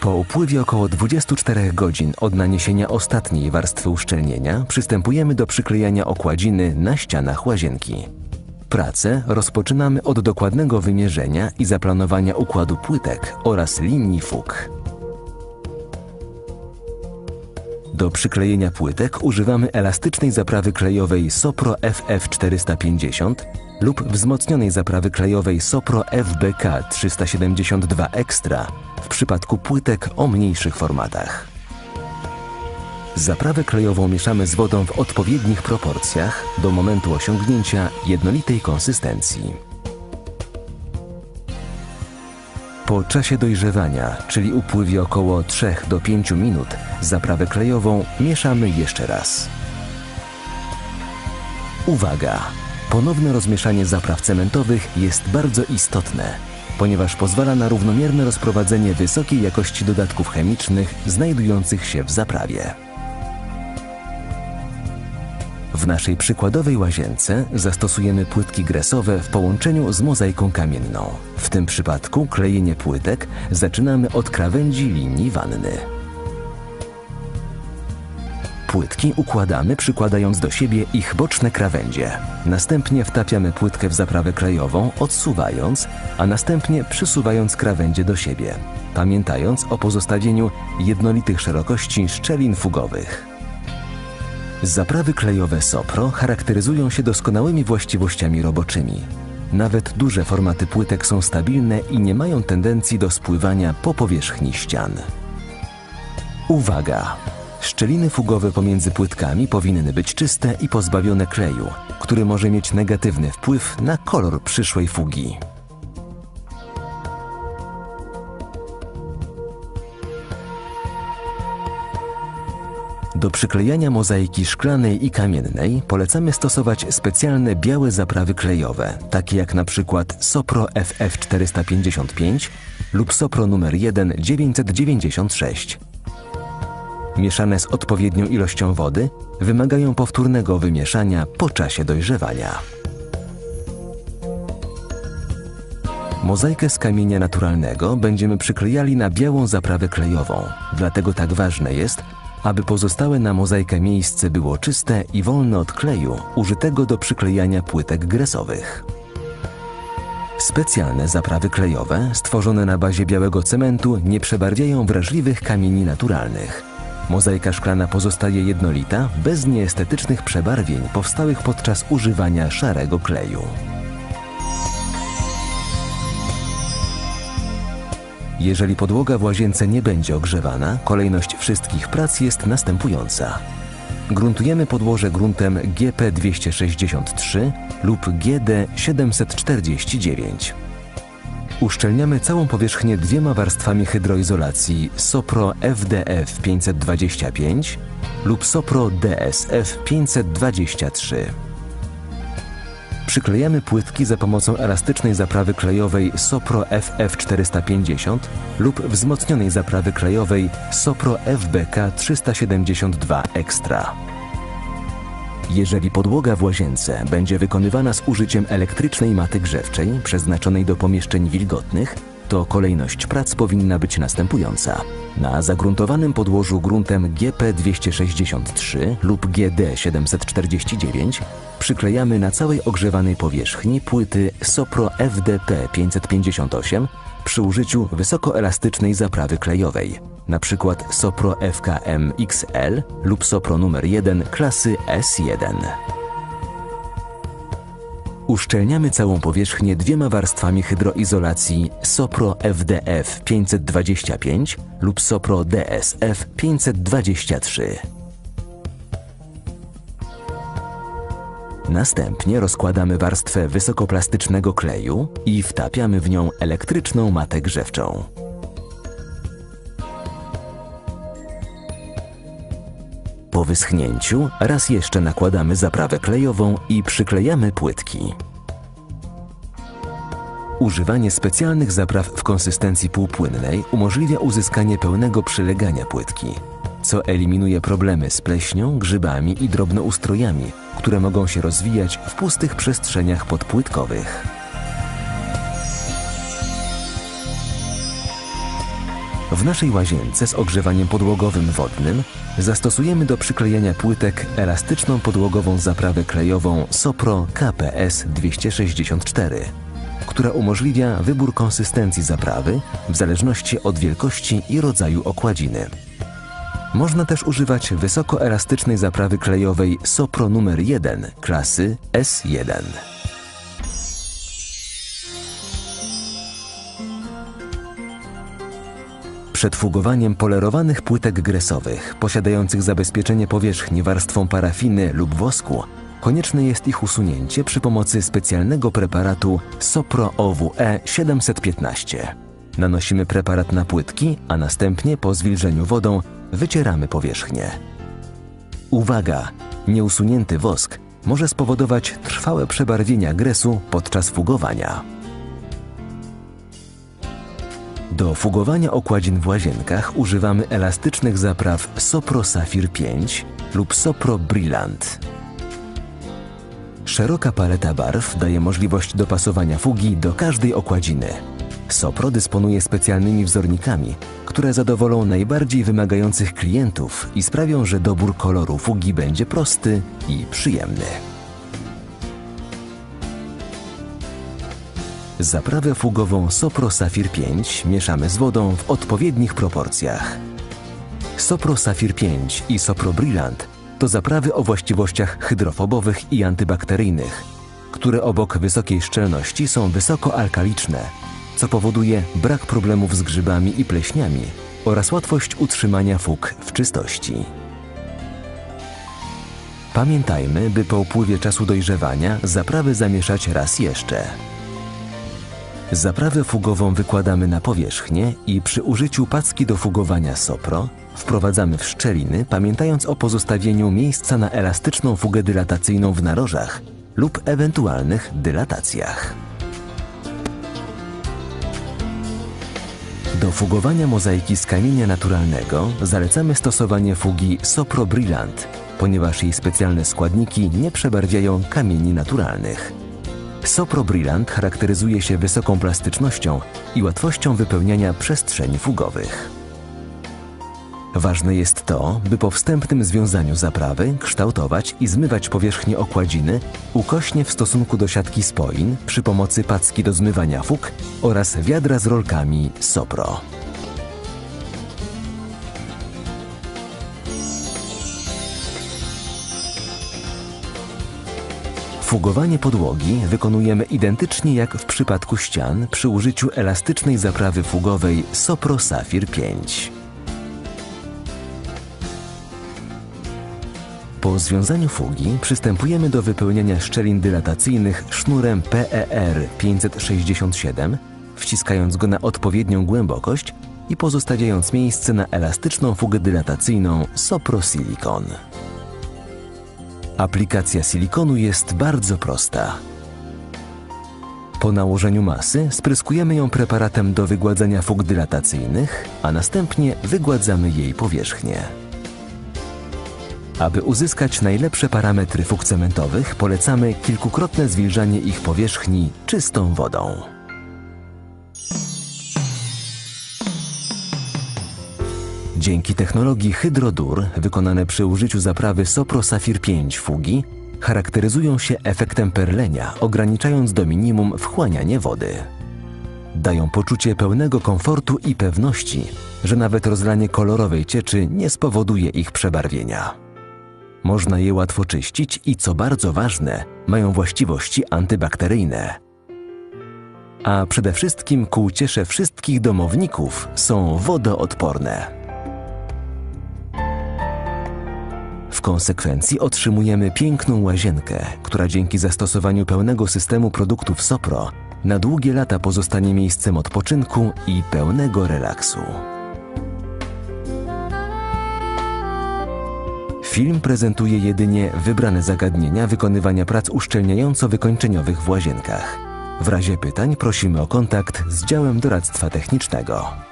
Po upływie około 24 godzin od naniesienia ostatniej warstwy uszczelnienia przystępujemy do przyklejania okładziny na ścianach łazienki. Pracę rozpoczynamy od dokładnego wymierzenia i zaplanowania układu płytek oraz linii fug. Do przyklejenia płytek używamy elastycznej zaprawy klejowej Sopro FF450 lub wzmocnionej zaprawy klejowej Sopro FBK 372 Extra w przypadku płytek o mniejszych formatach. Zaprawę klejową mieszamy z wodą w odpowiednich proporcjach do momentu osiągnięcia jednolitej konsystencji. Po czasie dojrzewania, czyli upływie około 3 do 5 minut, zaprawę klejową mieszamy jeszcze raz. Uwaga! Ponowne rozmieszanie zapraw cementowych jest bardzo istotne, ponieważ pozwala na równomierne rozprowadzenie wysokiej jakości dodatków chemicznych znajdujących się w zaprawie. W naszej przykładowej łazience zastosujemy płytki gresowe w połączeniu z mozaiką kamienną. W tym przypadku klejenie płytek zaczynamy od krawędzi linii wanny. Płytki układamy przykładając do siebie ich boczne krawędzie. Następnie wtapiamy płytkę w zaprawę klejową, odsuwając, a następnie przysuwając krawędzie do siebie, pamiętając o pozostawieniu jednolitych szerokości szczelin fugowych. Zaprawy klejowe Sopro charakteryzują się doskonałymi właściwościami roboczymi. Nawet duże formaty płytek są stabilne i nie mają tendencji do spływania po powierzchni ścian. Uwaga! Szczeliny fugowe pomiędzy płytkami powinny być czyste i pozbawione kleju, który może mieć negatywny wpływ na kolor przyszłej fugi. Do przyklejania mozaiki szklanej i kamiennej polecamy stosować specjalne białe zaprawy klejowe, takie jak na przykład Sopro FF455 lub Sopro numer 1 996. Mieszane z odpowiednią ilością wody, wymagają powtórnego wymieszania po czasie dojrzewania. Mozaikę z kamienia naturalnego będziemy przyklejali na białą zaprawę klejową, dlatego tak ważne jest, aby pozostałe na mozaikę miejsce było czyste i wolne od kleju użytego do przyklejania płytek gresowych. Specjalne zaprawy klejowe, stworzone na bazie białego cementu, nie przebarwiają wrażliwych kamieni naturalnych. Mozaika szklana pozostaje jednolita, bez nieestetycznych przebarwień powstałych podczas używania szarego kleju. Jeżeli podłoga w łazience nie będzie ogrzewana, kolejność wszystkich prac jest następująca. Gruntujemy podłoże gruntem GP263 lub GD749. Uszczelniamy całą powierzchnię dwiema warstwami hydroizolacji Sopro FDF 525 lub Sopro DSF 523. Przyklejamy płytki za pomocą elastycznej zaprawy klejowej Sopro FF450 lub wzmocnionej zaprawy klejowej Sopro FBK 372 Extra. Jeżeli podłoga w łazience będzie wykonywana z użyciem elektrycznej maty grzewczej przeznaczonej do pomieszczeń wilgotnych, to kolejność prac powinna być następująca. Na zagruntowanym podłożu gruntem GP263 lub GD749 przyklejamy na całej ogrzewanej powierzchni płyty Sopro FDP 558 przy użyciu wysokoelastycznej zaprawy klejowej, np. Sopro FKM XL lub Sopro numer 1 klasy S1. Uszczelniamy całą powierzchnię dwiema warstwami hydroizolacji Sopro FDF 525 lub Sopro DSF 523. Następnie rozkładamy warstwę wysokoplastycznego kleju i wtapiamy w nią elektryczną matę grzewczą. Wyschnięciu raz jeszcze nakładamy zaprawę klejową i przyklejamy płytki. Używanie specjalnych zapraw w konsystencji półpłynnej umożliwia uzyskanie pełnego przylegania płytki, co eliminuje problemy z pleśnią, grzybami i drobnoustrojami, które mogą się rozwijać w pustych przestrzeniach podpłytkowych. W naszej łazience z ogrzewaniem podłogowym wodnym zastosujemy do przyklejenia płytek elastyczną podłogową zaprawę klejową Sopro KPS 264, która umożliwia wybór konsystencji zaprawy w zależności od wielkości i rodzaju okładziny. Można też używać wysokoelastycznej zaprawy klejowej Sopro numer 1 klasy S1. Przed fugowaniem polerowanych płytek gresowych posiadających zabezpieczenie powierzchni warstwą parafiny lub wosku konieczne jest ich usunięcie przy pomocy specjalnego preparatu Sopro OWE 715. Nanosimy preparat na płytki, a następnie po zwilżeniu wodą wycieramy powierzchnię. Uwaga! Nieusunięty wosk może spowodować trwałe przebarwienia gresu podczas fugowania. Do fugowania okładzin w łazienkach używamy elastycznych zapraw Sopro Safir 5 lub Sopro Brillant. Szeroka paleta barw daje możliwość dopasowania fugi do każdej okładziny. Sopro dysponuje specjalnymi wzornikami, które zadowolą najbardziej wymagających klientów i sprawią, że dobór koloru fugi będzie prosty i przyjemny. Zaprawę fugową Sopro Safir 5 mieszamy z wodą w odpowiednich proporcjach. Sopro Safir 5 i Sopro Brillant to zaprawy o właściwościach hydrofobowych i antybakteryjnych, które obok wysokiej szczelności są wysoko alkaliczne, co powoduje brak problemów z grzybami i pleśniami oraz łatwość utrzymania fug w czystości. Pamiętajmy, by po upływie czasu dojrzewania zaprawy zamieszać raz jeszcze. Zaprawę fugową wykładamy na powierzchnię i przy użyciu packi do fugowania Sopro wprowadzamy w szczeliny, pamiętając o pozostawieniu miejsca na elastyczną fugę dylatacyjną w narożach lub ewentualnych dylatacjach. Do fugowania mozaiki z kamienia naturalnego zalecamy stosowanie fugi Sopro Brillant, ponieważ jej specjalne składniki nie przebarwiają kamieni naturalnych. Sopro Brillant charakteryzuje się wysoką plastycznością i łatwością wypełniania przestrzeni fugowych. Ważne jest to, by po wstępnym związaniu zaprawy kształtować i zmywać powierzchnię okładziny ukośnie w stosunku do siatki spoin przy pomocy packi do zmywania fug oraz wiadra z rolkami Sopro. Fugowanie podłogi wykonujemy identycznie jak w przypadku ścian przy użyciu elastycznej zaprawy fugowej Sopro Safir 5. Po związaniu fugi przystępujemy do wypełniania szczelin dylatacyjnych sznurem PER 567, wciskając go na odpowiednią głębokość i pozostawiając miejsce na elastyczną fugę dylatacyjną Sopro Silicon. Aplikacja silikonu jest bardzo prosta. Po nałożeniu masy spryskujemy ją preparatem do wygładzania fug dylatacyjnych, a następnie wygładzamy jej powierzchnię. Aby uzyskać najlepsze parametry fug cementowych, polecamy kilkukrotne zwilżanie ich powierzchni czystą wodą. Dzięki technologii Hydrodur, wykonane przy użyciu zaprawy Sopro Safir 5 fugi, charakteryzują się efektem perlenia, ograniczając do minimum wchłanianie wody. Dają poczucie pełnego komfortu i pewności, że nawet rozlanie kolorowej cieczy nie spowoduje ich przebarwienia. Można je łatwo czyścić i co bardzo ważne, mają właściwości antybakteryjne. A przede wszystkim ku uciesze wszystkich domowników są wodoodporne. W konsekwencji otrzymujemy piękną łazienkę, która dzięki zastosowaniu pełnego systemu produktów Sopro na długie lata pozostanie miejscem odpoczynku i pełnego relaksu. Film prezentuje jedynie wybrane zagadnienia wykonywania prac uszczelniająco-wykończeniowych w łazienkach. W razie pytań prosimy o kontakt z działem doradztwa technicznego.